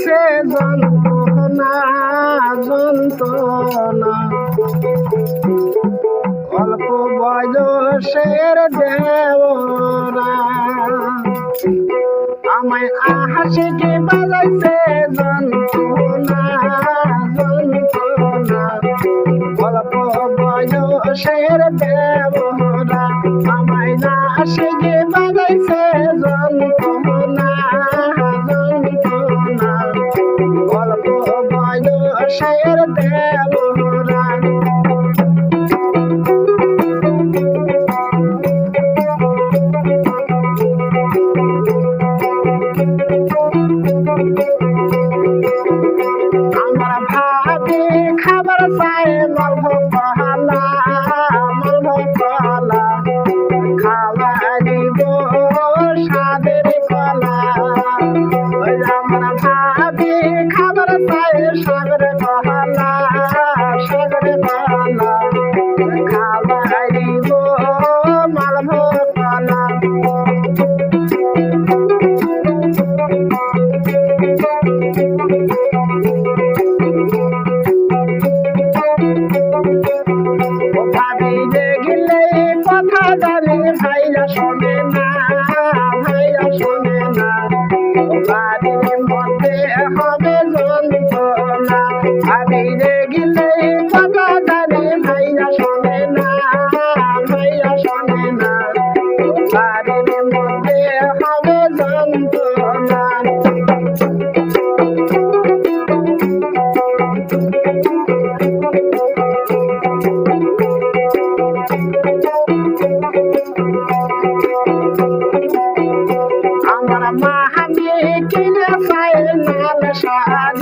সে যন্ত্রণা যন্ত্রণা। অল্প বয়সের দেওরা আমায় আহাসিকে বাজাইছে যন্ত্রণা যন্ত্রণা। অল্প বয়সের দেওরা আমায় না আসে verdadeiro Nobody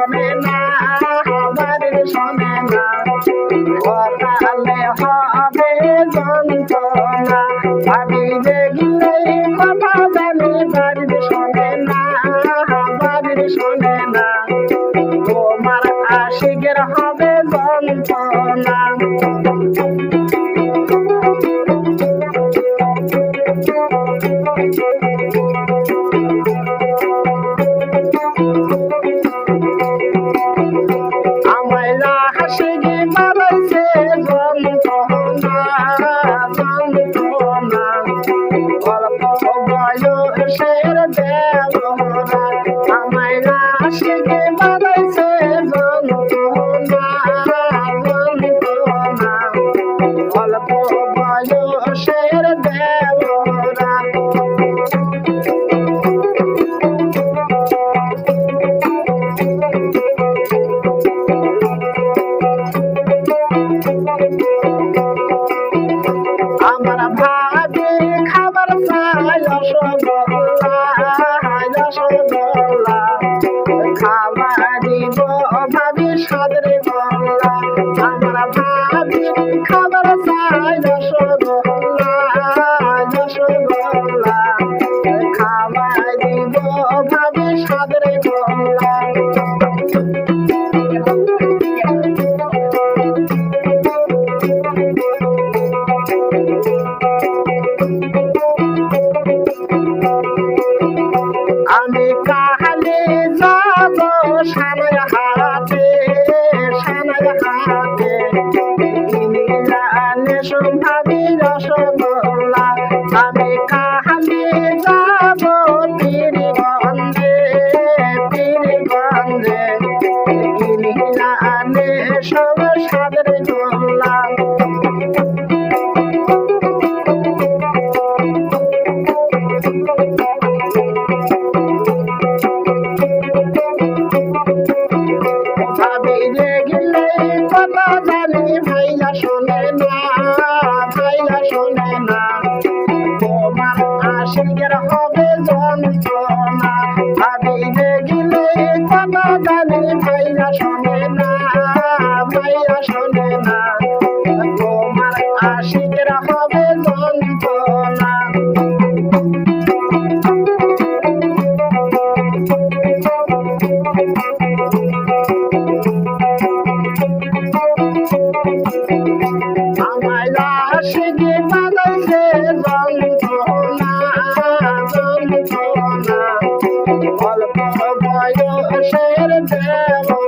শোনে না আমার আমি দেখি my আমার ভাতির খাবার পায় অসম সন্ধানী রসগোল্লা আমি কাহালে যাব পীরগঞ্জে পীরগঞ্জে আনে সব আশিকের হবে যন্ত্রণা। ভাবিতে গেলে কথা জানি ভাইয়া শোনে না ভাইয়া শোনে না। তোমার আশিকের হবে যন্ত্রণা। যন্ত্রণা অল্প বয়সের দেব